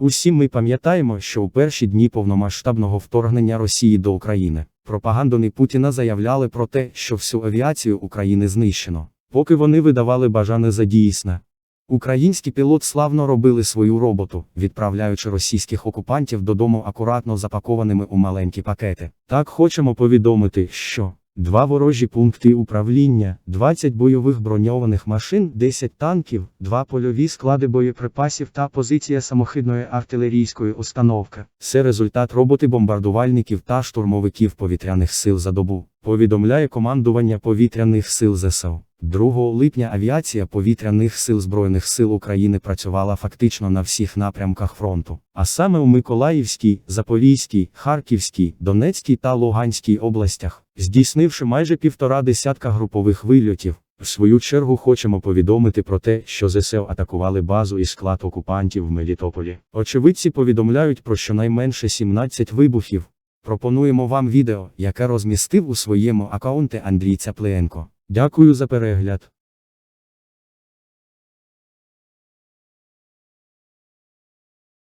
Усі ми пам'ятаємо, що у перші дні повномасштабного вторгнення Росії до України пропагандони Путіна заявляли про те, що всю авіацію України знищено, поки вони видавали бажане за дійсне. Українські пілот славно робили свою роботу, відправляючи російських окупантів додому акуратно запакованими у маленькі пакети. Так хочемо повідомити, що два ворожі пункти управління, 20 бойових броньованих машин, 10 танків, два польові склади боєприпасів та позиція самохідної артилерійської установки. Це результат роботи бомбардувальників та штурмовиків повітряних сил за добу. Повідомляє командування повітряних сил ЗСУ. 2 липня авіація повітряних сил Збройних сил України працювала фактично на всіх напрямках фронту, а саме у Миколаївській, Запорізькій, Харківській, Донецькій та Луганській областях, здійснивши майже півтора десятка групових вильотів. В свою чергу хочемо повідомити про те, що ЗСУ атакували базу і склад окупантів в Мелітополі. Очевидці повідомляють про щонайменше 17 вибухів. Пропонуємо вам відео, яке розмістив у своєму аккаунті Андрій Цяпленко. Дякую за перегляд.